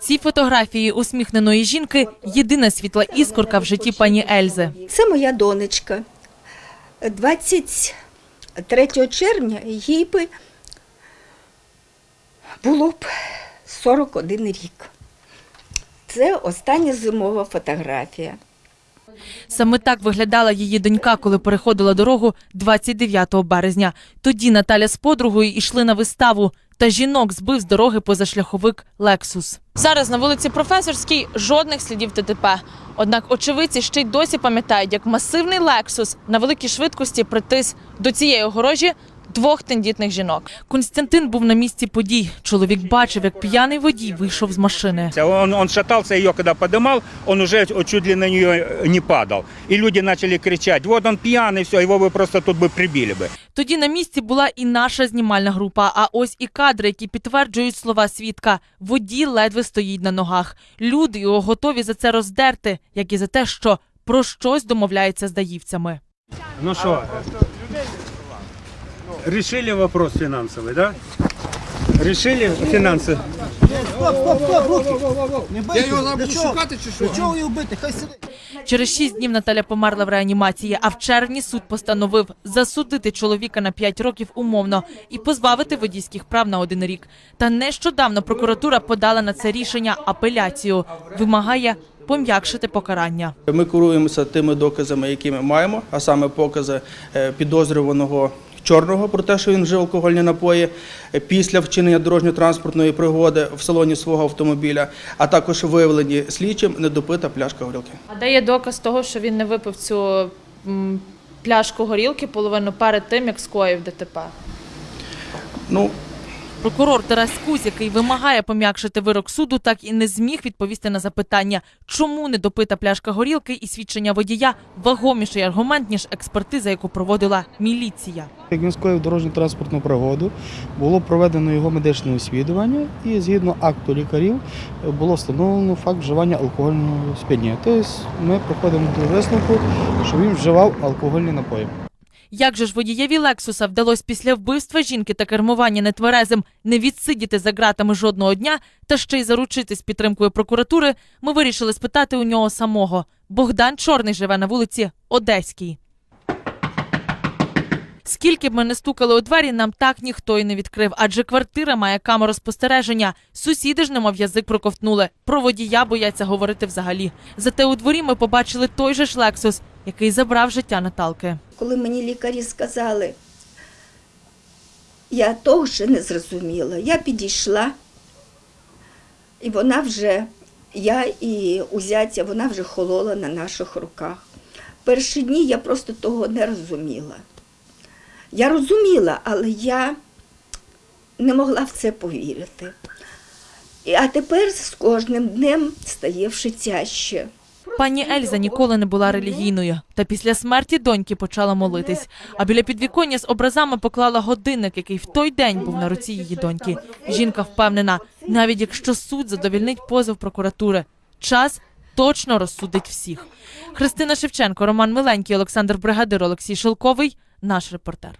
Ці фотографії усміхненої жінки єдина світла іскорка в житті пані Ельзи. Це моя донечка. 23 червня їй би було б 41 рік. Це остання зимова фотографія. Саме так виглядала її донька, коли переходила дорогу 29 березня. Тоді Наталя з подругою йшли на виставу. Та жінок збив з дороги позашляховик Лексус. Зараз на вулиці Професорській жодних слідів ТТП. Однак очевидці ще й досі пам'ятають, як масивний Лексус на великій швидкості притис до цієї огорожі двох тендітних жінок. Константин був на місці подій. Чоловік бачив, як п'яний водій вийшов з машини. Он, он шатался, ее когда подымал, он уже чуть ли на нее не падал. И люди начали кричать, вот он пьяный, все, его бы просто тут бы прибили бы. Тоді на місці була і наша знімальна група. А ось і кадри, які підтверджують слова свідка. Водій ледве стоїть на ногах. Люди його готові за це роздерти, як і за те, що про щось домовляється з даївцями. Ну что, решили вопрос финансовый, да? Решили финансы? Я його зараз буду шукати чи що? Чого його бити? Хай сидить. Через шість днів Наталя померла в реанімації, а в червні суд постановив засудити чоловіка на 5 років умовно і позбавити водійських прав на один рік. Та нещодавно прокуратура подала на це рішення апеляцію. Вимагає пом'якшити покарання. Ми керуємося тими доказами, які ми маємо, а саме покази е, підозрюваного чорного про те, що він вжив алкогольні напої е, після вчинення дорожньо-транспортної пригоди в салоні свого автомобіля, а також виявлені слідчим недопита пляшка горілки. А де є доказ того, що він не випив цю пляшку горілки половину перед тим, як скоїв ДТП? Ну, Прокурор Тарас Кузь, який вимагає пом'якшити вирок суду, так і не зміг відповісти на запитання, чому недопита пляшка горілки і свідчення водія вагоміший аргумент, ніж експертиза, яку проводила міліція. Як він скоїв дорожньо-транспортну пригоду, було проведено його медичне освідування, і згідно акту лікарів було встановлено факт вживання алкогольного сп'яніння. Тобто ми приходимо до висновку, що він вживав алкогольні напої. Як же ж водієві Лексуса вдалося після вбивства жінки та кермування нетверезим не відсидіти за ґратами жодного дня та ще й заручитись підтримкою прокуратури, ми вирішили спитати у нього самого. Богдан Чорний живе на вулиці Одеській. Скільки б ми не стукали у двері, нам так ніхто й не відкрив, адже квартира має камеру спостереження. Сусіди ж немов язик проковтнули. Про водія бояться говорити взагалі. Зате у дворі ми побачили той же ж Лексус, який забрав життя Наталки. Коли мені лікарі сказали, я того ще не зрозуміла. Я підійшла, і вона вже, я і узяття, вона вже холола на наших руках. Перші дні я просто того не розуміла. Я розуміла, але я не могла в це повірити. А тепер з кожним днем стає все тяжче. Пані Ельза ніколи не була релігійною, та після смерті доньки почала молитись. А біля підвіконня з образами поклала годинник, який в той день був на руці її доньки. Жінка впевнена, навіть якщо суд задовільнить позов прокуратури, час точно розсудить всіх. Христина Шевченко, Роман Миленький, Олександр Бригадир, Олексій Шелковий. Наш репортер.